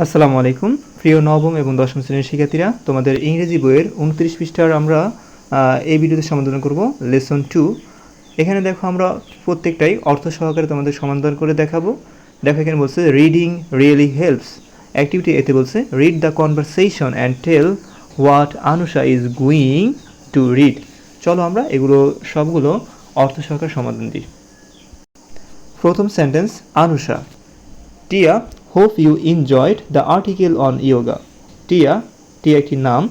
আসসালামু আলাইকুম। প্রিয় নবম এবং দশম শ্রেণির শিক্ষার্থীরা, তোমাদের ইংরেজি বইয়ের উনত্রিশ পৃষ্ঠার আমরা এই ভিডিওতে সমাধান করব, লেসন টু। এখানে দেখো আমরা প্রত্যেকটাই অর্থ সহকারে তোমাদের সমাধান করে দেখাবো। দেখো এখানে বলছে রিডিং রিয়েলি হেল্পস অ্যাক্টিভিটি এতে বলছে read the conversation and tell what Anusha is going to read চলো আমরা এগুলো, সবগুলো অর্থ সহকারে সমাধান দিই। প্রথম sentence Anusha Tia hope you enjoyed the article on yoga Tia Tia একটি নাম।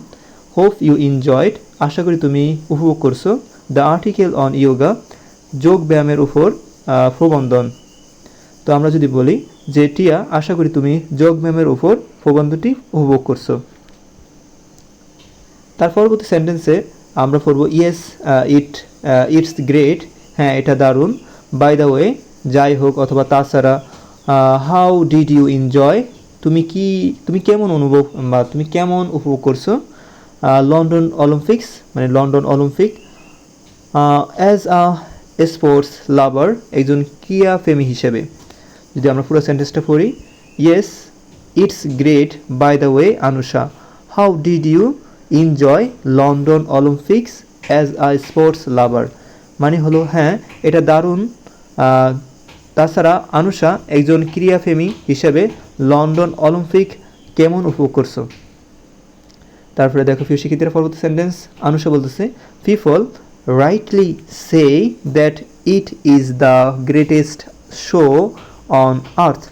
হোপ ইউ এনজয়েড আশা করি তুমি উপভোগ করছ। দ্য আর্টিকেল অন ইয়োগা যোগ ব্যায়ামের উপর প্রবন্ধন। তো আমরা যদি বলি যে টিয়া আশা করি তুমি যোগ ব্যায়ামের উপর প্রবন্ধটি উপভোগ করছ। তার পরবর্তী সেন্টেন্সে আমরা পড়ব ইয়েস ইট ইটস গ্রেট হ্যাঁ এটা দারুণ। বাই দ্য ওয়ে যাই হোক অথবা তাছাড়া হাউ ডিড ইউ এনজয় তুমি কি, তুমি কেমন অনুভব, বা তুমি কেমন উপভোগ করছ? লন্ডন অলিম্পিক্স মানে London Olympic as a sports lover একজন ক্রিয়া প্রেমী হিসেবে। যদি আমরা পুরো সেন্টেন্সটা পড়ি yes it's great by the way Anusha how did you enjoy London Olympics as a sports lover মানে হলো হ্যাঁ এটা দারুণ তাছাড়া আনুষা একজন ক্রিয়াপ্রেমী হিসেবে লন্ডন অলিম্পিক কেমন উপভোগ করছ? তারপরে দেখো ফিউ শিক্ষিতের পরবর্তী সেন্টেন্স আনুষা বলতেছে people rightly say that it is the greatest show on earth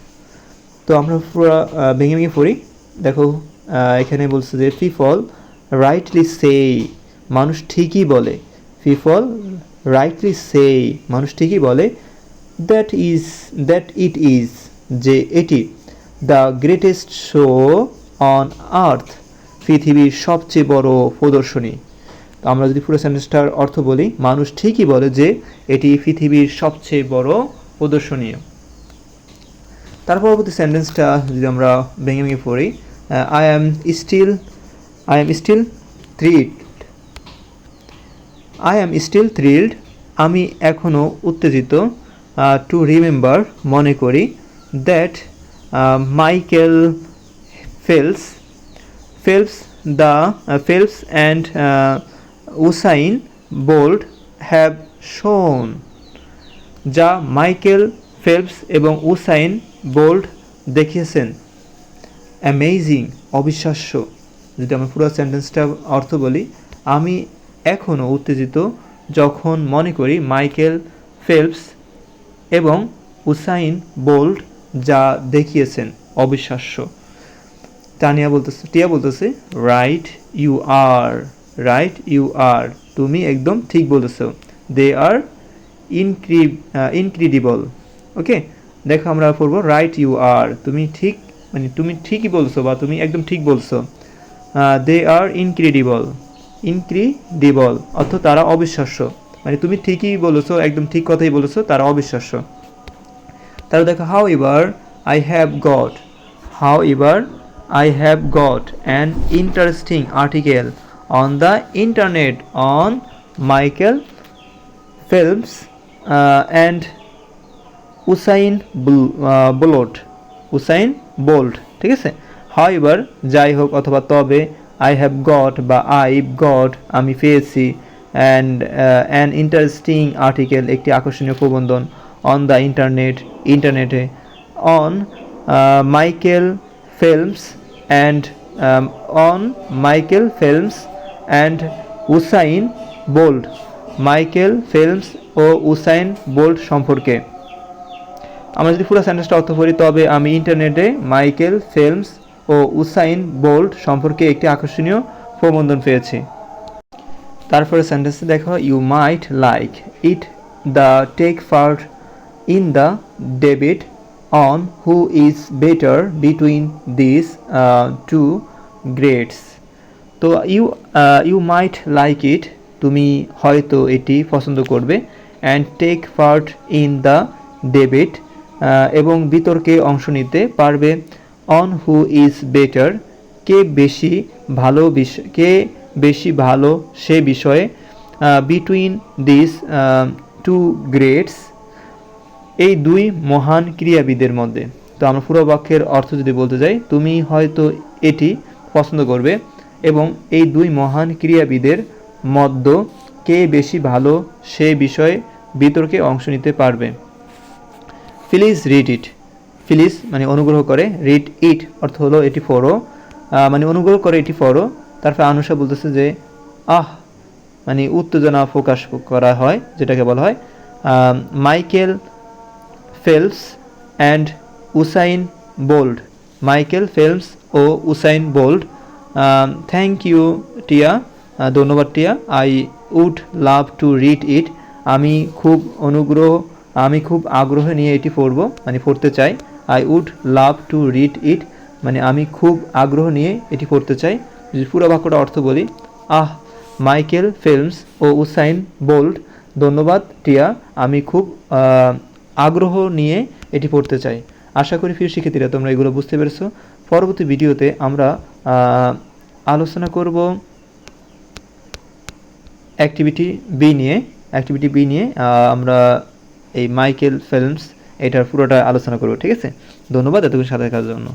তো আমরা পুরো ভেঙে ভেঙে পড়ি। দেখো এখানে বলছে যে পিপল রাইটলি সে মানুষ ঠিকই বলে। পিপল রাইটলি সে মানুষ ঠিকই বলে। That is that it is যে এটি the greatest show on earth পৃথিবীর সবচেয়ে বড় প্রদর্শনী। তো আমরা যদি পুরো সেন্টেন্সটার অর্থ বলি, মানুষ ঠিকই বলে যে এটি পৃথিবীর সবচেয়ে বড় প্রদর্শনীয় তার পরবর্তী সেন্টেন্সটা যদি আমরা ভেঙে ভেঙে পড়ি I am still I am still thrilled I am still thrilled আমি এখনও উত্তেজিত। টু রিমেম্বার মনে করি that Michael Phelps Phelps the Phelps and Usain Bolt have shown যা মাইকেল ফেলপস এবং উসাইন বোল্ড দেখিয়েছেন অ্যামেজিং অবিশ্বাস্য। যদি আমরা পুরো সেন্টেন্সটা অর্থ বলি, আমি এখনও উত্তেজিত যখন মনে করি মাইকেল ফেলপস এবং উসাইন বোল্ট যা দেখিয়েছেন অবিশ্বাস্য। তানিয়া বলতেছে, টিয়া বলতেছে right you are right you are তুমি একদম ঠিক বলেছ। দে আর ইনক্রি ইনক্রিডিবল ওকে দেখো আমরা পড়ব রাইট ইউ আর তুমি ঠিক মানে তুমি ঠিকই বলছো বা তুমি একদম ঠিক বলছো। দে আর ইনক্রিডিবল ইনক্রিডিবল অর্থ তারা অবিশ্বাস্য। মানে তুমি ঠিকই বলেছ, একদম ঠিক কথাই বলেছ, তারা অবিশ্বাস্য। তারপর দেখো হাউ এবার আই হ্যাভ গট হাউ এবার I have got an interesting article on the internet on Michael Phelps and Usain Bolt Usain Bolt ঠিক আছে? হয় এবার যাই হোক, অথবা তবে আই হ্যাভ গট বা আই গট আমি পেয়েছি। অ্যান্ড অ্যান ইন্টারেস্টিং আর্টিকেল একটি আকর্ষণীয় প্রবন্ধন অন দ্য ইন্টারনেট ইন্টারনেটে on Michael Phelps and on Michael Phelps and Usain Bolt Michael Phelps O Usain Bolt সম্পর্কে। আমরা যদি পুরো সেন্টেন্সটা অর্থ করি তবে আমি ইন্টারনেটে মাইকেল ফিল্মস ও উসাইন বোল্ট সম্পর্কে একটি আকর্ষণীয় প্রবন্ধন পেয়েছি। তারপরে সেন্টেন্সে দেখো you might like it the take part in the debate on who is better between this two greats তো you you might like it তুমি হয়তো এটি পছন্দ করবে and take part in the debate এবং বিতর্কে অংশ নিতে পারবে অন হু ইজ বেটার কে বেশি ভালো কে বেশি ভালো সে বিষয়ে বিটুইন দিস টু গ্রেডস এই দুই মহান ক্রীড়াবিদের মধ্যে। তো আমরা পুরো বাক্যের অর্থ যদি বলতে যাই, তুমি হয়তো এটি পছন্দ করবে এবং এই দুই মহান ক্রিয়াবিদের মধ্যে কে বেশি ভালো সে বিষয়ে বিতর্কে অংশ নিতে পারবে। ফিলিজ রিড ইট ফিলিজ মানে অনুগ্রহ করে রিড ইট অর্থ হলো এটি ফরো মানে অনুগ্রহ করে এটি ফরো তারপর আনুষা বলতেছে যে, আহ মানে উত্তেজনা প্রকাশ করা হয়, যেটাকে বলা হয় Michael Phelps and Usain Bolt. Michael Phelps O Usain Bolt thank you Tia ধন্যবাদ Tia, I would love to read it. আমি খুব অনুগ্রহ, আমি খুব আগ্রহ নিয়ে এটি পড়ব মানে পড়তে চাই। I would love to read it মানে আমি খুব আগ্রহ নিয়ে এটি পড়তে চাই। পুরো বাক্যটা অর্থ বলি, আহ, মাইকেল ফিল্মস ও উসাইন বোল্ড ধন্যবাদ টিয়া, আমি খুব আগ্রহ নিয়ে এটি পড়তে চাই। আশা করি প্রিয় শিক্ষার্থীরা তোমরা এগুলো বুঝতে পেরেছ। পরবর্তী ভিডিওতে আমরা আলোচনা করব অ্যাক্টিভিটি বি নিয়ে। অ্যাক্টিভিটি বি নিয়ে আমরা এই মাইকেল ফিল্মস এটার পুরোটা আলোচনা করব, ঠিক আছে? ধন্যবাদ এতক্ষণ সাথে থাকার জন্য।